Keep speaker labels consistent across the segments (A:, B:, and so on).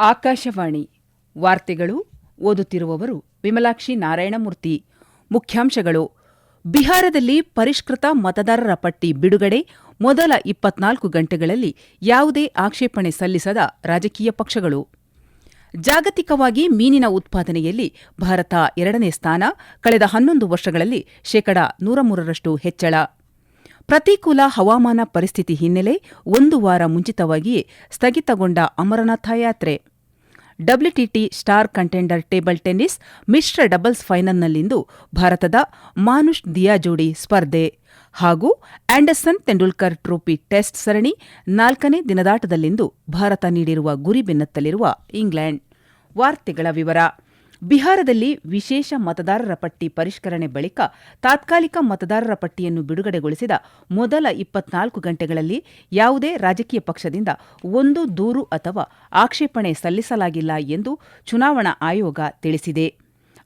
A: ಆಕಾಶವಾಣಿ ವಾರ್ತೆಗಳು ಓದುತ್ತಿರುವವರು ವಿಮಲಾಕ್ಷಿ ನಾರಾಯಣಮೂರ್ತಿ. ಮುಖ್ಯಾಂಶಗಳು. ಬಿಹಾರದಲ್ಲಿ ಪರಿಷ್ಕೃತ ಮತದಾರರ ಪಟ್ಟಿ ಬಿಡುಗಡೆ. ಮೊದಲ ಇಪ್ಪತ್ನಾಲ್ಕು ಗಂಟೆಗಳಲ್ಲಿ ಯಾವುದೇ ಆಕ್ಷೇಪಣೆ ಸಲ್ಲಿಸದ ರಾಜಕೀಯ ಪಕ್ಷಗಳು. ಜಾಗತಿಕವಾಗಿ ಮೀನಿನ ಉತ್ಪಾದನೆಯಲ್ಲಿ ಭಾರತ ಎರಡನೇ ಸ್ಥಾನ. ಕಳೆದ ಹನ್ನೊಂದು ವರ್ಷಗಳಲ್ಲಿ ಶೇಕಡ ನೂರ ಮೂರರಷ್ಟು ಹೆಚ್ಚಳ. ಪ್ರತಿಕೂಲ ಹವಾಮಾನ ಪರಿಸ್ಥಿತಿ ಹಿನ್ನೆಲೆ ಒಂದು ವಾರ ಮುಂಚಿತವಾಗಿಯೇ ಸ್ಥಗಿತಗೊಂಡ ಅಮರನಾಥ ಯಾತ್ರೆ. WTT star contender table tennis ಮಿಶ್ರ ಡಬಲ್ಸ್ ಫೈನಲ್ನಲ್ಲಿಂದು ಭಾರತದ ಮಾನುಷ್ ದಿಯಾ ಜೋಡಿ ಸ್ಪರ್ಧೆ ಹಾಗೂ ಆಂಡರ್ಸನ್ ತೆಂಡೂಲ್ಕರ್ ಟ್ರೋಫಿ ಟೆಸ್ಟ್ ಸರಣಿ ನಾಲ್ಕನೇ ದಿನದಾಟದಲ್ಲಿಂದು ಭಾರತ ನೀಡಿರುವ ಗುರಿ ಬೆನ್ನತ್ತಲಿರುವ ಇಂಗ್ಲೆಂಡ್. ವಾರ್ತೆಗಳ ವಿವರ. ಬಿಹಾರದಲ್ಲಿ ವಿಶೇಷ ಮತದಾರರ ಪಟ್ಟಿ ಪರಿಷ್ಕರಣೆ ಬಳಿಕ ತಾತ್ಕಾಲಿಕ ಮತದಾರರ ಪಟ್ಟಿಯನ್ನು ಬಿಡುಗಡೆಗೊಳಿಸಿದ ಮೊದಲ ಇಪ್ಪತ್ನಾಲ್ಕು ಗಂಟೆಗಳಲ್ಲಿ ಯಾವುದೇ ರಾಜಕೀಯ ಪಕ್ಷದಿಂದ ಒಂದು ದೂರು ಅಥವಾ ಆಕ್ಷೇಪಣೆ ಸಲ್ಲಿಸಲಾಗಿಲ್ಲ ಎಂದು ಚುನಾವಣಾ ಆಯೋಗ ತಿಳಿಸಿದೆ.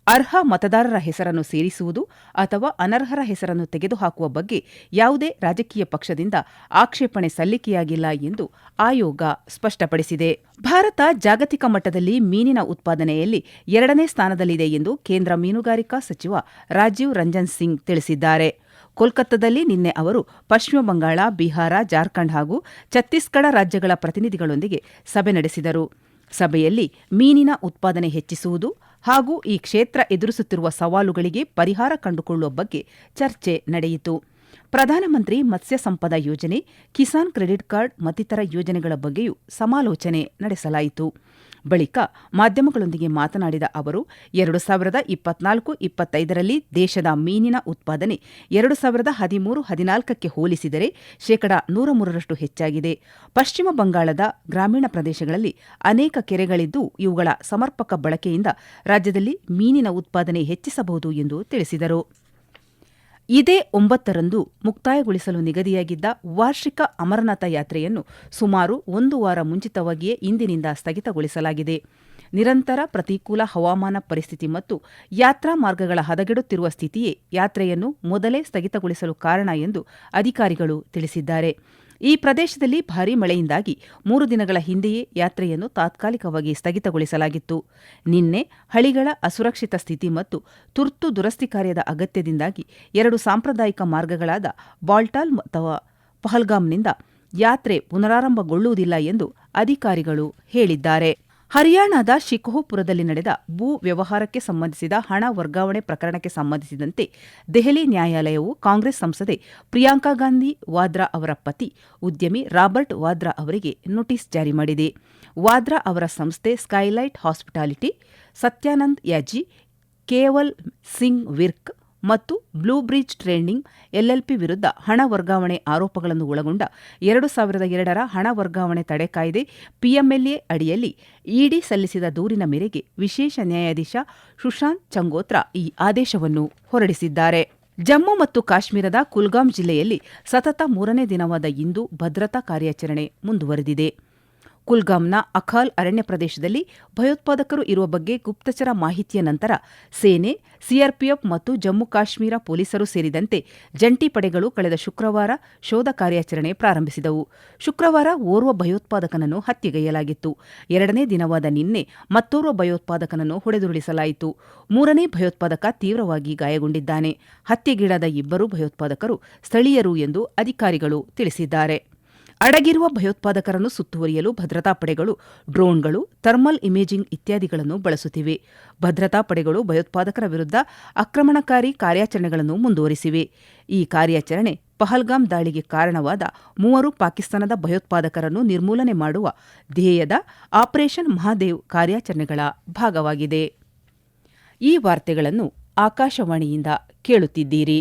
A: ಅರ್ಹ ಮತದಾರರ ಹೆಸರನ್ನು ಸೇರಿಸುವುದು ಅಥವಾ ಅನರ್ಹರ ಹೆಸರನ್ನು ತೆಗೆದುಹಾಕುವ ಬಗ್ಗೆ ಯಾವುದೇ ರಾಜಕೀಯ ಪಕ್ಷದಿಂದ ಆಕ್ಷೇಪಣೆ ಸಲ್ಲಿಕೆಯಾಗಿಲ್ಲ ಎಂದು ಆಯೋಗ ಸ್ಪಷ್ಟಪಡಿಸಿದೆ. ಭಾರತ ಜಾಗತಿಕ ಮಟ್ಟದಲ್ಲಿ ಮೀನಿನ ಉತ್ಪಾದನೆಯಲ್ಲಿ ಎರಡನೇ ಸ್ಥಾನದಲ್ಲಿದೆ ಎಂದು ಕೇಂದ್ರ ಮೀನುಗಾರಿಕಾ ಸಚಿವ ರಾಜೀವ್ ರಂಜನ್ ಸಿಂಗ್ ತಿಳಿಸಿದ್ದಾರೆ. ಕೋಲ್ಕತ್ತಾದಲ್ಲಿ ನಿನ್ನೆ ಅವರು ಪಶ್ಚಿಮ ಬಂಗಾಳ, ಬಿಹಾರ, ಜಾರ್ಖಂಡ್ ಹಾಗೂ ಛತ್ತೀಸ್ಗಢ ರಾಜ್ಯಗಳ ಪ್ರತಿನಿಧಿಗಳೊಂದಿಗೆ ಸಭೆ ನಡೆಸಿದರು. ಸಭೆಯಲ್ಲಿ ಮೀನಿನ ಉತ್ಪಾದನೆ ಹೆಚ್ಚಿಸುವುದು ಹಾಗೂ ಈ ಕ್ಷೇತ್ರ ಎದುರಿಸುತ್ತಿರುವ ಸವಾಲುಗಳಿಗೆ ಪರಿಹಾರ ಕಂಡುಕೊಳ್ಳುವ ಬಗ್ಗೆ ಚರ್ಚೆ ನಡೆಯಿತು. ಪ್ರಧಾನಮಂತ್ರಿ ಮತ್ಸ್ಯ ಸಂಪದ ಯೋಜನೆ, ಕಿಸಾನ್ ಕ್ರೆಡಿಟ್ ಕಾರ್ಡ್ ಮತ್ತಿತರ ಯೋಜನೆಗಳ ಬಗ್ಗೆಯೂ ಸಮಾಲೋಚನೆ ನಡೆಸಲಾಯಿತು. ಬಳಿಕ ಮಾಧ್ಯಮಗಳೊಂದಿಗೆ ಮಾತನಾಡಿದ ಅವರು, ಎರಡು ಸಾವಿರದ ಇಪ್ಪತ್ನಾಲ್ಕು ಇಪ್ಪತ್ತೈದರಲ್ಲಿ ದೇಶದ ಮೀನಿನ ಉತ್ಪಾದನೆ ಎರಡು ಸಾವಿರದ ಹದಿಮೂರು ಹದಿನಾಲ್ಕಕ್ಕೆ ಹೋಲಿಸಿದರೆ ಶೇಕಡ ನೂರ ಮೂರರಷ್ಟು ಹೆಚ್ಚಾಗಿದೆ. ಪಶ್ಚಿಮ ಬಂಗಾಳದ ಗ್ರಾಮೀಣ ಪ್ರದೇಶಗಳಲ್ಲಿ ಅನೇಕ ಕೆರೆಗಳಿದ್ದು ಇವುಗಳ ಸಮರ್ಪಕ ಬಳಕೆಯಿಂದ ರಾಜ್ಯದಲ್ಲಿ ಮೀನಿನ ಉತ್ಪಾದನೆ ಹೆಚ್ಚಿಸಬಹುದು ಎಂದು ತಿಳಿಸಿದರು. ಇದೇ ಒಂಬತ್ತರಂದು ಮುಕ್ತಾಯಗೊಳಿಸಲು ನಿಗದಿಯಾಗಿದ್ದ ವಾರ್ಷಿಕ ಅಮರನಾಥ ಯಾತ್ರೆಯನ್ನು ಸುಮಾರು ಒಂದು ವಾರ ಮುಂಚಿತವಾಗಿಯೇ ಇಂದಿನಿಂದ ಸ್ಥಗಿತಗೊಳಿಸಲಾಗಿದೆ. ನಿರಂತರ ಪ್ರತಿಕೂಲ ಹವಾಮಾನ ಪರಿಸ್ಥಿತಿ ಮತ್ತು ಯಾತ್ರಾ ಮಾರ್ಗಗಳ ಹದಗೆಡುತ್ತಿರುವ ಸ್ಥಿತಿಯೇ ಯಾತ್ರೆಯನ್ನು ಮೊದಲೇ ಸ್ಥಗಿತಗೊಳಿಸಲು ಕಾರಣ ಎಂದು ಅಧಿಕಾರಿಗಳು ತಿಳಿಸಿದ್ದಾರೆ. ಈ ಪ್ರದೇಶದಲ್ಲಿ ಭಾರೀ ಮಳೆಯಿಂದಾಗಿ ಮೂರು ದಿನಗಳ ಹಿಂದೆಯೇ ಯಾತ್ರೆಯನ್ನು ತಾತ್ಕಾಲಿಕವಾಗಿ ಸ್ಥಗಿತಗೊಳಿಸಲಾಗಿತ್ತು. ನಿನ್ನೆ ಹಳಿಗಳ ಅಸುರಕ್ಷಿತ ಸ್ಥಿತಿ ಮತ್ತು ತುರ್ತು ದುರಸ್ತಿ ಕಾರ್ಯದ ಅಗತ್ಯದಿಂದಾಗಿ ಎರಡು ಸಾಂಪ್ರದಾಯಿಕ ಮಾರ್ಗಗಳಾದ ಬಾಲ್ಟಾಲ್ ಅಥವಾ ಪಹಲ್ಗಾಮ್ನಿಂದ ಯಾತ್ರೆ ಪುನರಾರಂಭಗೊಳ್ಳುವುದಿಲ್ಲ ಎಂದು ಅಧಿಕಾರಿಗಳು ಹೇಳಿದ್ದಾರೆ. ಹರಿಯಾಣದ ಶಿಕೋಹಪುರದಲ್ಲಿ ನಡೆದ ಭೂ ವ್ಯವಹಾರಕ್ಕೆ ಸಂಬಂಧಿಸಿದ ಹಣ ವರ್ಗಾವಣೆ ಪ್ರಕರಣಕ್ಕೆ ಸಂಬಂಧಿಸಿದಂತೆ ದೆಹಲಿ ನ್ಯಾಯಾಲಯವು ಕಾಂಗ್ರೆಸ್ ಸಂಸದೆ ಪ್ರಿಯಾಂಕಾ ಗಾಂಧಿ ವಾದ್ರಾ ಅವರ ಪತಿ ಉದ್ಯಮಿ ರಾಬರ್ಟ್ ವಾದ್ರಾ ಅವರಿಗೆ ನೋಟಿಸ್ ಜಾರಿ ಮಾಡಿದೆ. ವಾದ್ರಾ ಅವರ ಸಂಸ್ಥೆ ಸ್ಕೈಲೈಟ್ ಹಾಸ್ಪಿಟಾಲಿಟಿ ಸತ್ಯಾನಂದ್ ಯಾಜಿ, ಕೇವಲ್ ಸಿಂಗ್ ವಿರ್ಕ್ ಮತ್ತು ಬ್ಲೂ ಬ್ರಿಡ್ಜ್ ಟ್ರೇಡಿಂಗ್ ಎಲ್ಎಲ್ಪಿ ವಿರುದ್ಧ ಹಣ ವರ್ಗಾವಣೆ ಆರೋಪಗಳನ್ನು ಒಳಗೊಂಡ ಎರಡು ಸಾವಿರದ ಎರಡರ ಹಣ ವರ್ಗಾವಣೆ ತಡೆ ಕಾಯ್ದೆ ಪಿಎಂಎಲ್ಎ ಅಡಿಯಲ್ಲಿ ಇಡಿ ಸಲ್ಲಿಸಿದ ದೂರಿನ ಮೇರೆಗೆ ವಿಶೇಷ ನ್ಯಾಯಾಧೀಶ ಸುಶಾಂತ್ ಚಂಗೋತ್ರಾ ಈ ಆದೇಶವನ್ನು ಹೊರಡಿಸಿದ್ದಾರೆ. ಜಮ್ಮು ಮತ್ತು ಕಾಶ್ಮೀರದ ಕುಲ್ಗಾಂ ಜಿಲ್ಲೆಯಲ್ಲಿ ಸತತ ಮೂರನೇ ದಿನವಾದ ಇಂದು ಭದ್ರತಾ ಕಾರ್ಯಾಚರಣೆ ಮುಂದುವರೆದಿದೆ. ಕುಲ್ಗಾಂನ ಅಖಾಲ್ ಅರಣ್ಯ ಪ್ರದೇಶದಲ್ಲಿ ಭಯೋತ್ಪಾದಕರು ಇರುವ ಬಗ್ಗೆ ಗುಪ್ತಚರ ಮಾಹಿತಿಯ ನಂತರ ಸೇನೆ, ಸಿಆರ್ಪಿಎಫ್ ಮತ್ತು ಜಮ್ಮು ಕಾಶ್ಮೀರ ಪೊಲೀಸರು ಸೇರಿದಂತೆ ಜಂಟಿ ಪಡೆಗಳು ಕಳೆದ ಶುಕ್ರವಾರ ಶೋಧ ಕಾರ್ಯಾಚರಣೆ ಪ್ರಾರಂಭಿಸಿದವು. ಶುಕ್ರವಾರ ಓರ್ವ ಭಯೋತ್ಪಾದಕನನ್ನು ಹತ್ಯೆಗೈಯಲಾಗಿತ್ತು. ಎರಡನೇ ದಿನವಾದ ನಿನ್ನೆ ಮತ್ತೋರ್ವ ಭಯೋತ್ಪಾದಕನನ್ನು ಹೊಡೆದುರುಳಿಸಲಾಯಿತು. ಮೂರನೇ ಭಯೋತ್ಪಾದಕ ತೀವ್ರವಾಗಿ ಗಾಯಗೊಂಡಿದ್ದಾನೆ. ಹತ್ಯೆಗೀಡಾದ ಇಬ್ಬರು ಭಯೋತ್ಪಾದಕರು ಸ್ಥಳೀಯರು ಎಂದು ಅಧಿಕಾರಿಗಳು ತಿಳಿಸಿದ್ದಾರೆ. ಅಡಗಿರುವ ಭಯೋತ್ಪಾದಕರನ್ನು ಸುತ್ತುವರಿಯಲು ಭದ್ರತಾ ಪಡೆಗಳು, ಡ್ರೋನ್ಗಳು, ಥರ್ಮಲ್ ಇಮೇಜಿಂಗ್ ಇತ್ಯಾದಿಗಳನ್ನು ಬಳಸುತ್ತಿವೆ. ಭದ್ರತಾ ಪಡೆಗಳು ಭಯೋತ್ಪಾದಕರ ವಿರುದ್ಧ ಆಕ್ರಮಣಕಾರಿ ಕಾರ್ಯಾಚರಣೆಗಳನ್ನು ಮುಂದುವರಿಸಿವೆ. ಈ ಕಾರ್ಯಾಚರಣೆ ಪಹಲ್ಗಾಮ್ ದಾಳಿಗೆ ಕಾರಣವಾದ ಮೂವರು ಪಾಕಿಸ್ತಾನದ ಭಯೋತ್ಪಾದಕರನ್ನು ನಿರ್ಮೂಲನೆ ಮಾಡುವ ಧ್ಯೇಯದ ಆಪರೇಷನ್ ಮಹಾದೇವ್ ಕಾರ್ಯಾಚರಣೆಗಳ ಭಾಗವಾಗಿದೆ. ಈ ವಾರ್ತೆಗಳನ್ನು ಆಕಾಶವಾಣಿಯಿಂದ ಕೇಳುತ್ತಿದ್ದೀರಿ.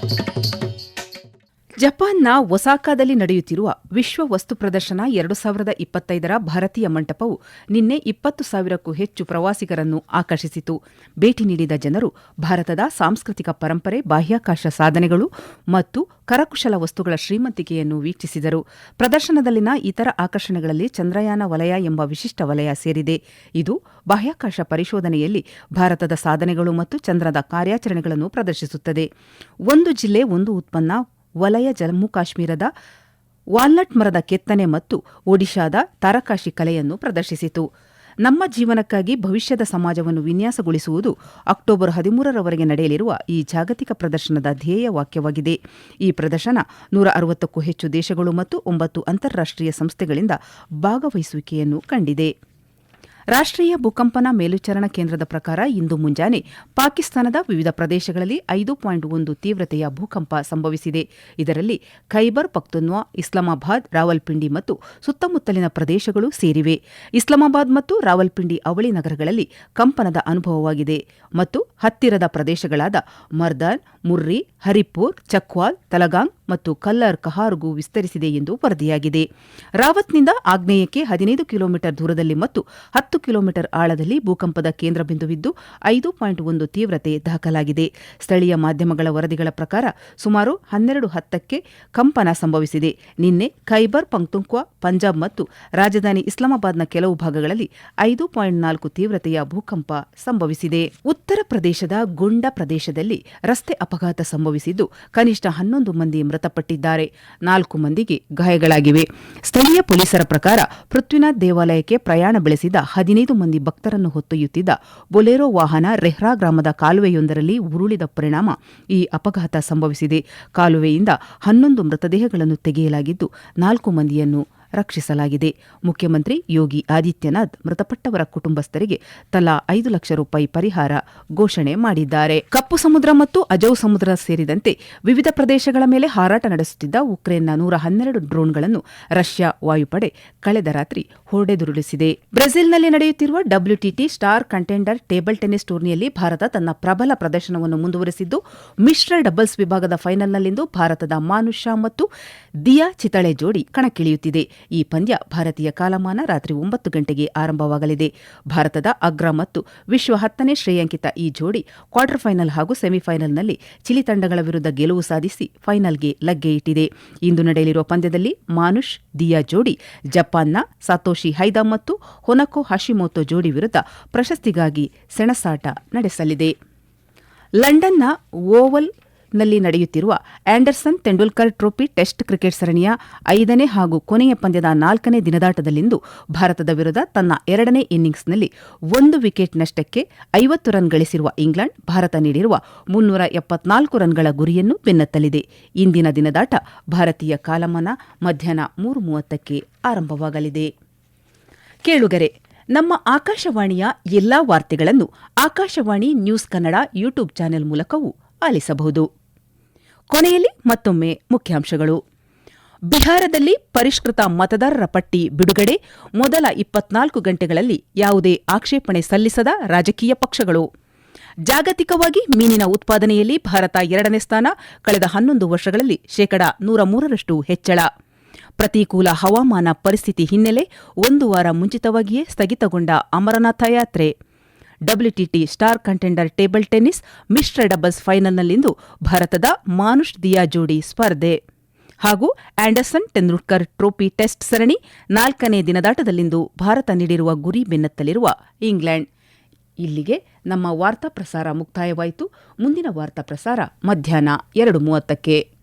A: ಜಪಾನ್ನ ಒಸಾಕಾದಲ್ಲಿ ನಡೆಯುತ್ತಿರುವ ವಿಶ್ವ ವಸ್ತು ಪ್ರದರ್ಶನ ಎರಡು ಸಾವಿರದ ಇಪ್ಪತ್ತೈದರ ಭಾರತೀಯ ಮಂಟಪವು ನಿನ್ನೆ ಇಪ್ಪತ್ತು ಸಾವಿರಕ್ಕೂ ಹೆಚ್ಚು ಪ್ರವಾಸಿಗರನ್ನು ಆಕರ್ಷಿಸಿತು. ಭೇಟಿ ನೀಡಿದ ಜನರು ಭಾರತದ ಸಾಂಸ್ಕೃತಿಕ ಪರಂಪರೆ, ಬಾಹ್ಯಾಕಾಶ ಸಾಧನೆಗಳು ಮತ್ತು ಕರಕುಶಲ ವಸ್ತುಗಳ ಶ್ರೀಮಂತಿಕೆಯನ್ನು ವೀಕ್ಷಿಸಿದರು. ಪ್ರದರ್ಶನದಲ್ಲಿನ ಇತರ ಆಕರ್ಷಣೆಗಳಲ್ಲಿ ಚಂದ್ರಯಾನ ವಲಯ ಎಂಬ ವಿಶಿಷ್ಟ ವಲಯ ಸೇರಿದೆ. ಇದು ಬಾಹ್ಯಾಕಾಶ ಪರಿಶೋಧನೆಯಲ್ಲಿ ಭಾರತದ ಸಾಧನೆಗಳು ಮತ್ತು ಚಂದ್ರದ ಕಾರ್ಯಾಚರಣೆಗಳನ್ನು ಪ್ರದರ್ಶಿಸುತ್ತದೆ. ಒಂದು ಜಿಲ್ಲೆ ಒಂದು ಉತ್ಪನ್ನ ವಲಯ ಜಮ್ಮು ಕಾಶ್ಮೀರದ ವಾಲ್ನಟ್ ಮರದ ಕೆತ್ತನೆ ಮತ್ತು ಒಡಿಶಾದ ತಾರಕಾಶಿ ಕಲೆಯನ್ನು ಪ್ರದರ್ಶಿಸಿತು. ನಮ್ಮ ಜೀವನಕ್ಕಾಗಿ ಭವಿಷ್ಯದ ಸಮಾಜವನ್ನು ವಿನ್ಯಾಸಗೊಳಿಸುವುದು ಅಕ್ಟೋಬರ್ ಹದಿಮೂರರವರೆಗೆ ನಡೆಯಲಿರುವ ಈ ಜಾಗತಿಕ ಪ್ರದರ್ಶನದ ಧ್ಯೇಯ ವಾಕ್ಯವಾಗಿದೆ. ಈ ಪ್ರದರ್ಶನ ನೂರ ಅರವತ್ತಕ್ಕೂ ಹೆಚ್ಚು ದೇಶಗಳು ಮತ್ತು ಒಂಬತ್ತು ಅಂತಾರಾಷ್ಟ್ರೀಯ ಸಂಸ್ಥೆಗಳಿಂದ ಭಾಗವಹಿಸುವಿಕೆಯನ್ನು ಕಂಡಿದೆ. ರಾಷ್ಟ್ರೀಯ ಭೂಕಂಪನ ಮೇಲ್ವಿಚಾರಣಾ ಕೇಂದ್ರದ ಪ್ರಕಾರ ಇಂದು ಮುಂಜಾನೆ ಪಾಕಿಸ್ತಾನದ ವಿವಿಧ ಪ್ರದೇಶಗಳಲ್ಲಿ ಐದು ಪಾಯಿಂಟ್ ಒಂದು ತೀವ್ರತೆಯ ಭೂಕಂಪ ಸಂಭವಿಸಿದೆ. ಇದರಲ್ಲಿ ಖೈಬರ್, ಪಖ್ತುನ್ವಾ, ಇಸ್ಲಾಮಾಬಾದ್, ರಾವಲ್ಪಿಂಡಿ ಮತ್ತು ಸುತ್ತಮುತ್ತಲಿನ ಪ್ರದೇಶಗಳು ಸೇರಿವೆ. ಇಸ್ಲಾಮಾಬಾದ್ ಮತ್ತು ರಾವಲ್ಪಿಂಡಿ ಅವಳಿ ನಗರಗಳಲ್ಲಿ ಕಂಪನದ ಅನುಭವವಾಗಿದೆ ಮತ್ತು ಹತ್ತಿರದ ಪ್ರದೇಶಗಳಾದ ಮರ್ದಾನ್, ಮುರ್ರಿ, ಹರಿಪುರ್, ಚಕ್ವಾಲ್ ತಲಗಾಂಗ್ ಮತ್ತು ಕಲ್ಲರ್ ಕಹಾರ್ಗೂ ವಿಸ್ತರಿಸಿದೆ ಎಂದು ವರದಿಯಾಗಿದೆ. ರಾವತ್ನಿಂದ ಆಗ್ನೇಯಕ್ಕೆ ಹದಿನೈದು ಕಿಲೋಮೀಟರ್ ದೂರದಲ್ಲಿ ಮತ್ತು ಹತ್ತು ಕಿಲೋಮೀಟರ್ ಆಳದಲ್ಲಿ ಭೂಕಂಪದ ಕೇಂದ್ರ ಬಿಂದುವಿದ್ದು ಐದು ಪಾಯಿಂಟ್ ಒಂದು ತೀವ್ರತೆ ದಾಖಲಾಗಿದೆ. ಸ್ಥಳೀಯ ಮಾಧ್ಯಮಗಳ ವರದಿಗಳ ಪ್ರಕಾರ ಸುಮಾರು ಹನ್ನೆರಡು ಹತ್ತಕ್ಕೆ ಕಂಪನ ಸಂಭವಿಸಿದೆ. ನಿನ್ನೆ ಖೈಬರ್ ಪಂಕ್ತುಂಕ್ವ ಪಂಜಾಬ್ ಮತ್ತು ರಾಜಧಾನಿ ಇಸ್ಲಾಮಾಬಾದ್ನ ಕೆಲವು ಭಾಗಗಳಲ್ಲಿ ಐದು ಪಾಯಿಂಟ್ ನಾಲ್ಕು ತೀವ್ರತೆಯ ಭೂಕಂಪ ಸಂಭವಿಸಿದೆ. ಉತ್ತರ ಪ್ರದೇಶದ ಗುಂಡ ಪ್ರದೇಶದಲ್ಲಿ ರಸ್ತೆ ಅಪಘಾತ ಸಂಭವಿಸಿದ್ದು ಕನಿಷ್ಠ ಹನ್ನೊಂದು ಮಂದಿ ಮೃತಪಟ್ಟಿದ್ದಾರೆ. ನಾಲ್ಕು ಮಂದಿಗೆ ಗಾಯಗಳಾಗಿವೆ. ಸ್ಥಳೀಯ ಪೊಲೀಸರ ಪ್ರಕಾರ ಪೃಥ್ವಿನಾಥ್ ದೇವಾಲಯಕ್ಕೆ ಪ್ರಯಾಣ ಬೆಳೆಸಿದ ಹದಿನೈದು ಮಂದಿ ಭಕ್ತರನ್ನು ಹೊತ್ತೊಯ್ಯುತ್ತಿದ್ದ ಬೊಲೆರೋ ವಾಹನ ರೆಹ್ರಾ ಗ್ರಾಮದ ಕಾಲುವೆಯೊಂದರಲ್ಲಿ ಉರುಳಿದ ಪರಿಣಾಮ ಈ ಅಪಘಾತ ಸಂಭವಿಸಿದೆ. ಕಾಲುವೆಯಿಂದ ಹನ್ನೊಂದು ಮೃತದೇಹಗಳನ್ನು ತೆಗೆಯಲಾಗಿದ್ದು ನಾಲ್ಕು ಮಂದಿಯನ್ನು ರಕ್ಷಿಸಲಾಗಿದೆ. ಮುಖ್ಯಮಂತ್ರಿ ಯೋಗಿ ಆದಿತ್ಯನಾಥ್ ಮೃತಪಟ್ಟವರ ಕುಟುಂಬಸ್ಥರಿಗೆ ತಲಾ ಐದು ಲಕ್ಷ ರೂಪಾಯಿ ಪರಿಹಾರ ಘೋಷಣೆ ಮಾಡಿದ್ದಾರೆ. ಕಪ್ಪು ಸಮುದ್ರ ಮತ್ತು ಅಜೌ ಸಮುದ್ರ ಸೇರಿದಂತೆ ವಿವಿಧ ಪ್ರದೇಶಗಳ ಮೇಲೆ ಹಾರಾಟ ನಡೆಸುತ್ತಿದ್ದ ಉಕ್ರೇನ್ನ ನೂರ ಹನ್ನೆರಡು ಡ್ರೋನ್ಗಳನ್ನು ರಷ್ಯಾ ವಾಯುಪಡೆ ಕಳೆದ ರಾತ್ರಿ ಹೊಡೆದುರುಳಿಸಿದೆ. ಬ್ರೆಜಿಲ್ನಲ್ಲಿ ನಡೆಯುತ್ತಿರುವ WTT star contender table tennis ಟೂರ್ನಿಯಲ್ಲಿ ಭಾರತ ತನ್ನ ಪ್ರಬಲ ಪ್ರದರ್ಶನವನ್ನು ಮುಂದುವರೆಸಿದ್ದು, ಮಿಶ್ರ ಡಬಲ್ಸ್ ವಿಭಾಗದ ಫೈನಲ್ನಲ್ಲಿಂದು ಭಾರತದ ಮಾನುಷ ಮತ್ತು ದಿಯಾ ಚಿತಳೆ ಜೋಡಿ ಕಣಕ್ಕಿಳಿಯುತ್ತಿದೆ. ಈ ಪಂದ್ಯ ಭಾರತೀಯ ಕಾಲಮಾನ ರಾತ್ರಿ ಒಂಬತ್ತು ಗಂಟೆಗೆ ಆರಂಭವಾಗಲಿದೆ. ಭಾರತದ ಅಗ್ರ ಮತ್ತು ವಿಶ್ವ ಹತ್ತನೇ ಶ್ರೇಯಾಂಕಿತ ಈ ಜೋಡಿ ಕ್ವಾರ್ಟರ್ ಫೈನಲ್ ಹಾಗೂ ಸೆಮಿಫೈನಲ್ನಲ್ಲಿ ಚಿಲಿ ತಂಡಗಳ ವಿರುದ್ಧ ಗೆಲುವು ಸಾಧಿಸಿ ಫೈನಲ್ಗೆ ಲಗ್ಗೆ ಇಟ್ಟಿದೆ. ಇಂದು ನಡೆಯಲಿರುವ ಪಂದ್ಯದಲ್ಲಿ ಮಾನುಷ್, ದಿಯಾ ಜೋಡಿ ಜಪಾನ್ನ ಸಾತೋಶಿ ಹೈದಾ ಮತ್ತು ಹೊನಕೊ ಹಶಿಮೋತೋ ಜೋಡಿ ವಿರುದ್ಧ ಪ್ರಶಸ್ತಿಗಾಗಿ ಸೆಣಸಾಟ ನಡೆಸಲಿದೆ. ಲಂಡನ್ನ ಓವಲ್ನಲ್ಲಿ ನಡೆಯುತ್ತಿರುವ Anderson Tendulkar trophy test cricket ಸರಣಿಯ ಐದನೇ ಹಾಗೂ ಕೊನೆಯ ಪಂದ್ಯದ ನಾಲ್ಕನೇ ದಿನದಾಟದಲ್ಲಿಂದು ಭಾರತದ ವಿರುದ್ಧ ತನ್ನ ಎರಡನೇ ಇನ್ನಿಂಗ್ಸ್ನಲ್ಲಿ ಒಂದು ವಿಕೆಟ್ ನಷ್ಟಕ್ಕೆ ಐವತ್ತು ರನ್ ಗಳಿಸಿರುವ ಇಂಗ್ಲೆಂಡ್, ಭಾರತ ನೀಡಿರುವ ಮುನ್ನೂರ ಎಪ್ಪತ್ನಾಲ್ಕು ರನ್ಗಳ ಗುರಿಯನ್ನು ಬೆನ್ನತ್ತಲಿದೆ. ಇಂದಿನ ದಿನದಾಟ ಭಾರತೀಯ ಕಾಲಮಾನ ಮಧ್ಯಾಹ್ನ ಮೂರು ಮೂವತ್ತಕ್ಕೆ ಆರಂಭವಾಗಲಿದೆ. ಕೇಳುಗರೆ, ನಮ್ಮ ಆಕಾಶವಾಣಿಯ ಎಲ್ಲಾ ವಾರ್ತೆಗಳನ್ನು Akashvani news Kannada YouTube channel ಮೂಲಕವೂ ಆಲಿಸಬಹುದು. ಕೊನೆಯಲ್ಲಿ ಮತ್ತೊಮ್ಮೆ ಮುಖ್ಯಾಂಶಗಳು. ಬಿಹಾರದಲ್ಲಿ ಪರಿಷ್ಕೃತ ಮತದಾರರ ಪಟ್ಟಿ ಬಿಡುಗಡೆ, ಮೊದಲ ಇಪ್ಪತ್ನಾಲ್ಕು ಗಂಟೆಗಳಲ್ಲಿ ಯಾವುದೇ ಆಕ್ಷೇಪಣೆ ಸಲ್ಲಿಸದ ರಾಜಕೀಯ ಪಕ್ಷಗಳು. ಜಾಗತಿಕವಾಗಿ ಮೀನಿನ ಉತ್ಪಾದನೆಯಲ್ಲಿ ಭಾರತ ಎರಡನೇ ಸ್ಥಾನ, ಕಳೆದ ಹನ್ನೊಂದು ವರ್ಷಗಳಲ್ಲಿ ಶೇಕಡಾ ನೂರ ಮೂರರಷ್ಟು ಹೆಚ್ಚಳ. ಪ್ರತಿಕೂಲ ಹವಾಮಾನ ಪರಿಸ್ಥಿತಿ ಹಿನ್ನೆಲೆ ಒಂದು ವಾರ ಮುಂಚಿತವಾಗಿಯೇ ಸ್ಥಗಿತಗೊಂಡ ಅಮರನಾಥ ಯಾತ್ರೆ. WTT star contender table tennis ಮಿಶ್ರ ಡಬಲ್ಸ್ ಫೈನಲ್ನಲ್ಲಿಂದು ಭಾರತದ ಮಾನುಷ್ ದಿಯಾ ಜೋಡಿ ಸ್ಪರ್ಧೆ. ಹಾಗೂ ಆಂಡರ್ಸನ್ ಟೆಂಡೂಲ್ಕರ್ ಟ್ರೋಫಿ ಟೆಸ್ಟ್ ಸರಣಿ ನಾಲ್ಕನೇ ದಿನದಾಟದಲ್ಲಿಂದು ಭಾರತ ನೀಡಿರುವ ಗುರಿ ಬೆನ್ನತ್ತಲಿರುವ ಇಂಗ್ಲೆಂಡ್. ಇಲ್ಲಿಗೆ ನಮ್ಮ ವಾರ್ತಾ ಪ್ರಸಾರ ಮುಕ್ತಾಯವಾಯಿತು. ಮುಂದಿನ ವಾರ್ತಾ ಪ್ರಸಾರ ಮಧ್ಯಾಹ್ನ ಎರಡು ಮೂವತ್ತಕ್ಕೆ.